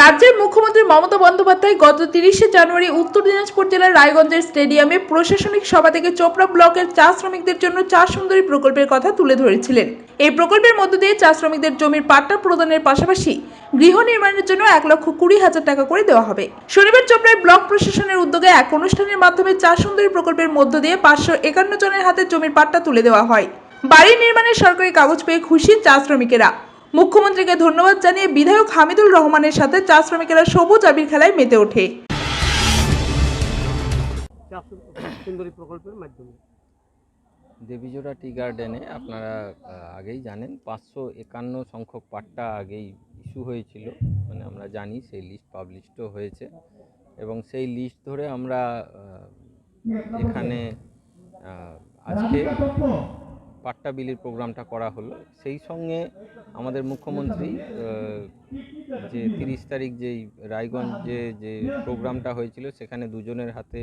রাজ্যের মুখ্যমন্ত্রী মমতা বন্দ্যোপাধ্যায় গত তিরিশে জানুয়ারি উত্তর দিনাজপুর জেলার রায়গঞ্জের স্টেডিয়ামে প্রশাসনিক সভা থেকে চোপড়া ব্লকের চা শ্রমিকদের জন্য চা সুন্দরী প্রকল্পের কথা তুলে ধরেছিলেন। এই প্রকল্পের মধ্য দিয়ে চা শ্রমিকদের জমির পাট্টা প্রদানের পাশাপাশি গৃহ নির্মাণের জন্য এক লক্ষ কুড়ি হাজার টাকা করে দেওয়া হবে। শনিবার চোপড়ায় ব্লক প্রশাসনের উদ্যোগে এক অনুষ্ঠানের মাধ্যমে চা সুন্দরী প্রকল্পের মধ্য দিয়ে পাঁচশো একান্ন জনের হাতে জমির পাট্টা তুলে দেওয়া হয়। বাড়ি নির্মাণের সরকারি কাগজ পেয়ে খুশি চা শ্রমিকেরা। মুখ্যমন্ত্রীকে ধন্যবাদ জানিয়ে বিধায়ক হামিদুল রহমানের সাথে চা শ্রমিকেরা সবুজ আবির খেলায় মেতে ওঠে। প্রকল্পের মাধ্যমে। দেবীজোড়া টি গার্ডেনে আপনারা আগেই জানেন পাঁচশো একান্ন সংখ্যক পাট্টা আগেই ইস্যু হয়েছিল মানে আমরা জানি সেই লিস্ট পাবলিশডও হয়েছে এবং সেই লিস্ট ধরে আমরা এখানে আজকে পাট্টা বিলির প্রোগ্রামটা করা হলো। সেই সঙ্গে আমাদের মুখ্যমন্ত্রী যে তিরিশ তারিখ যেই রায়গঞ্জে যে প্রোগ্রামটা হয়েছিল, সেখানে দুজনের হাতে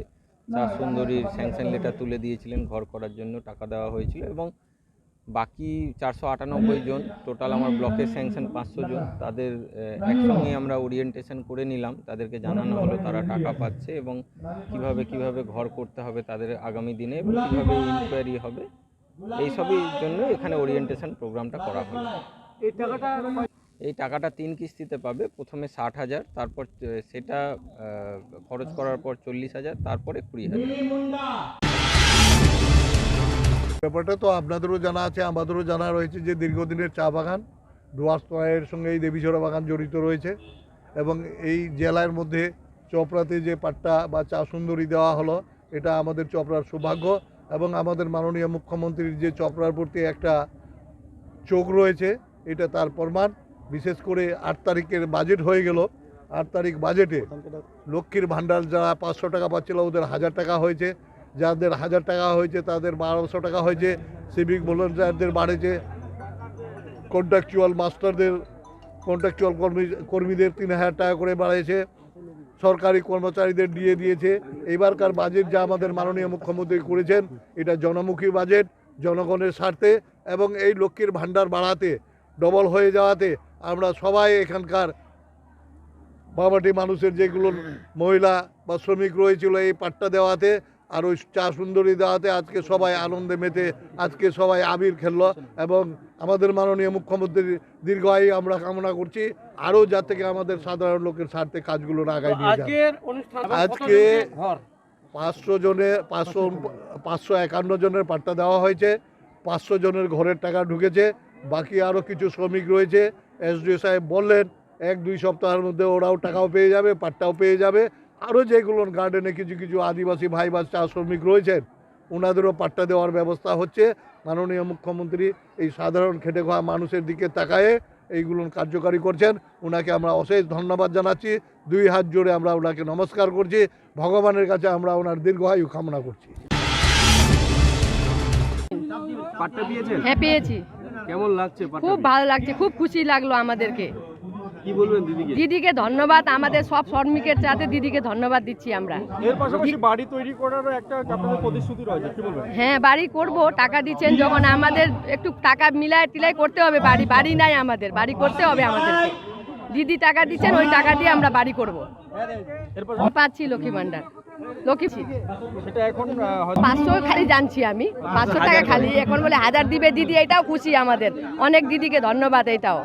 চা সুন্দরীর স্যাংশন লেটার তুলে দিয়েছিলেন। ঘর করার জন্য টাকা দেওয়া হয়েছিল এবং বাকি চারশো আটানব্বই জন, টোটাল আমার ব্লকের স্যাংশন পাঁচশো জন, তাদের একসঙ্গে আমরা ওরিয়েন্টেশন করে নিলাম। তাদেরকে জানানো হলো তারা টাকা পাচ্ছে এবং কীভাবে কীভাবে ঘর করতে হবে তাদের আগামী দিনে এবং কীভাবে ইনকোয়ারি হবে এইসবই জন্য এখানে ওরিয়েন্টেশন প্রোগ্রামটা করা হলো। এই টাকাটা এই টাকাটা তিন কিস্তিতে পাবে প্রথমে ষাট হাজার তারপর সেটা খরচ করার পর চল্লিশ হাজার তারপরে কুড়ি হাজার। ব্যাপারটা তো আপনাদেরও জানা আছে আমাদেরও জানা রয়েছে যে দীর্ঘদিনের চা বাগান ডুয়ার্সের সঙ্গে এই দেবীঝোড়া বাগান জড়িত রয়েছে এবং এই জেলার মধ্যে চপড়াতে যে পাট্টা বা চা সুন্দরী দেওয়া হলো এটা আমাদের চপড়ার সৌভাগ্য। এবং আমাদের মাননীয় মুখ্যমন্ত্রীর যে চপড়ার প্রতি একটা চোখ রয়েছে, এটা তার প্রমাণ। বিশেষ করে আট তারিখের বাজেট হয়ে গেল। আট তারিখ বাজেটে লক্ষ্মীর ভাণ্ডার যারা পাঁচশো টাকা পাচ্ছিল, ওদের হাজার টাকা হয়েছে। যাদের হাজার টাকা হয়েছে, তাদের বারোশো টাকা হয়েছে। সিভিক ভলেন্টিয়ারদের বাড়েছে। কন্ট্রাকচুয়াল মাস্টারদের কন্ট্রাকচুয়াল কর্মী কর্মীদের তিন হাজার টাকা করে বাড়িয়েছে সরকারি কর্মচারীদের দিয়ে দিয়েছে। এবারকার বাজেট যা আমাদের মাননীয় মুখ্যমন্ত্রী করেছেন, এটা জনমুখী বাজেট জনগণের স্বার্থে এবং এই লক্ষ্মীর ভাণ্ডার বাড়াতে ডবল হয়ে যাওয়াতে আমরা সবাই এখানকার বাবাটি মানুষের যেগুলো মহিলা বা শ্রমিক রয়েছিল এই পাট্টা দেওয়াতে আর ওই চা সুন্দরী দেওয়াতে আজকে সবাই আনন্দে মেতে আজকে সবাই আবির খেললো এবং আমাদের মাননীয় মুখ্যমন্ত্রীর দীর্ঘ আয়ু আমরা কামনা করছি আরও যা থেকে আমাদের সাধারণ লোকের স্বার্থে কাজগুলো আগায় নিয়ে আজকে- পাঁচশো জনের পাঁচশো পাঁচশো একান্ন জনের পাট্টা দেওয়া হয়েছে পাঁচশো জনের ঘরের টাকা ঢুকেছে বাকি আরও কিছু শ্রমিক রয়েছে। এসডিও সাহেব বললেন এক দুই সপ্তাহের মধ্যে ওরাও টাকাও পেয়ে যাবে পাট্টাও পেয়ে যাবে। আরও যেগুলো গার্ডেনে কিছু কিছু আদিবাসী ভাই বা চা শ্রমিক রয়েছেন ওনাদেরও পাট্টা দেওয়ার ব্যবস্থা হচ্ছে। মাননীয় মুখ্যমন্ত্রী এই সাধারণ খেটে খাওয়া মানুষের দিকে তাকায়ে এইগুলো কার্যকারী করছেন। ওনাকে আমরা অশেষ ধন্যবাদ জানাচ্ছি। দুই হাত জোড়ে আমরা ওনাকে নমস্কার করছি। ভগবানের কাছে আমরা ওনার দীর্ঘায়ু কামনা করছি। হ্যাঁ পেয়েছি। কেমন লাগছে খুব ভালো লাগছে খুব খুশি লাগল আমাদেরকে। কি বলবেন দিদিকে? দিদিকে ধন্যবাদ আমাদের সব শ্রমিকের সাথে দিদিকে ধন্যবাদ দিচ্ছি আমরা। এর পাশাপাশি বাড়ি তৈরি করারও একটা আপনাদের প্রতিশ্রুতি রয়েছে কি বলবেন? হ্যাঁ বাড়ি করব টাকা দিচ্ছেন যখন আমাদের একটু টাকা মিলায় টিলাই করতে হবে বাড়ি বাড়ি নাই আমাদের বাড়ি করতে হবে আমাদের। দিদি টাকা দিচ্ছেন ওই টাকা দিয়ে আমরা বাড়ি করব। পাচ্ছি লক্ষ্মী ভান্ডার। লক্ষ্মী সেটা এখন আহ, হয়তো পাঁচশো খালি জানছি আমি পাঁচশো টাকা খালি। এখন বলে হাজার দিবে দিদি এটাও খুশি আমাদের। অনেক দিদিকে ধন্যবাদ এটাও।